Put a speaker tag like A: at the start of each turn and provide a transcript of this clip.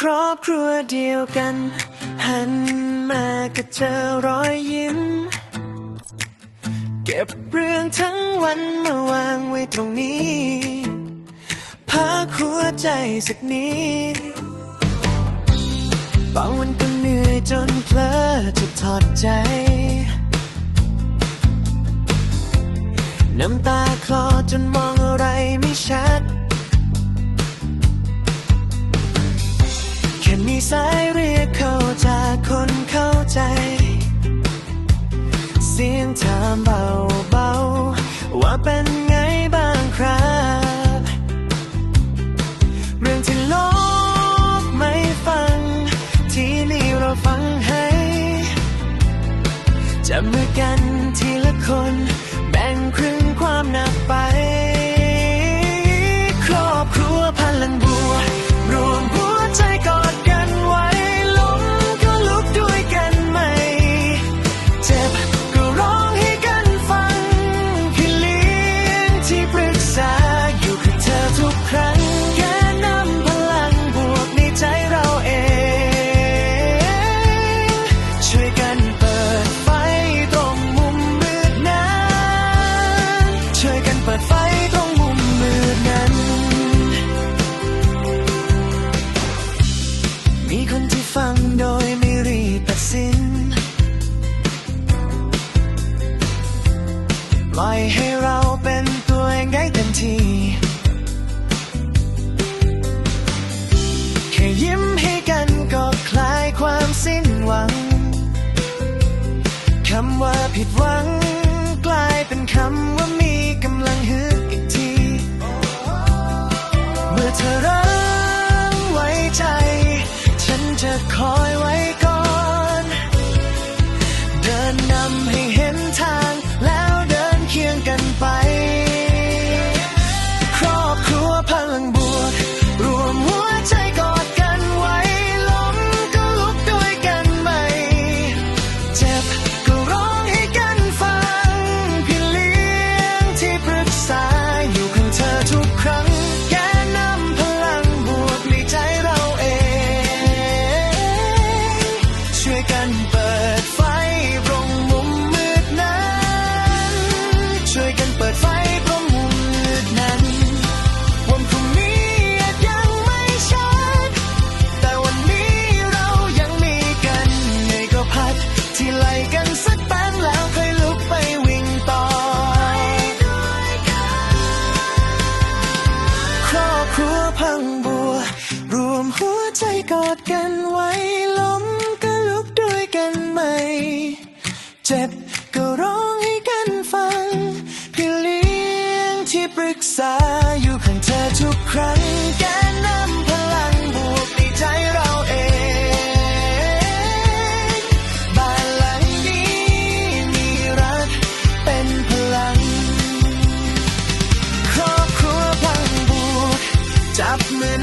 A: ครอบครัวเดียวกัน หันมาก็เจอรอยยิ้ม เก็บเรื่องทั้งวันมาวางไว้ตรงนี้พักหัวใจสักนิดบางวันก็เหนื่อยจนเพลอจะถอดใจ น้ำตาคลอจนมองอะไรไม่ชัด สายเรียกเขาจากคนเข้าใจ เสียงถามเบาๆว่าเป็นไงบ้างครับ เรื่องที่ลบไม่ฟัง ที่นี่เราฟังให้จับมือกันทีละคน แบ่งครึ่งความหนักไปำว่าผิดหวัง กลายเป็นคำว่ามีกำลังฮึกอีกที เมื่อเธอรังไว้ใจ ฉันจะขอ เจ็บก็ร้องให้กันฟังพี่เลี้ยงที่ปรึกษาอยู่ข้างเธอทุกครั้งแกนำพลังบวกในใจเราเองบ้านหลังนี้มีรักเป็นพลัง ครอบครัวพลังบวกจับมือ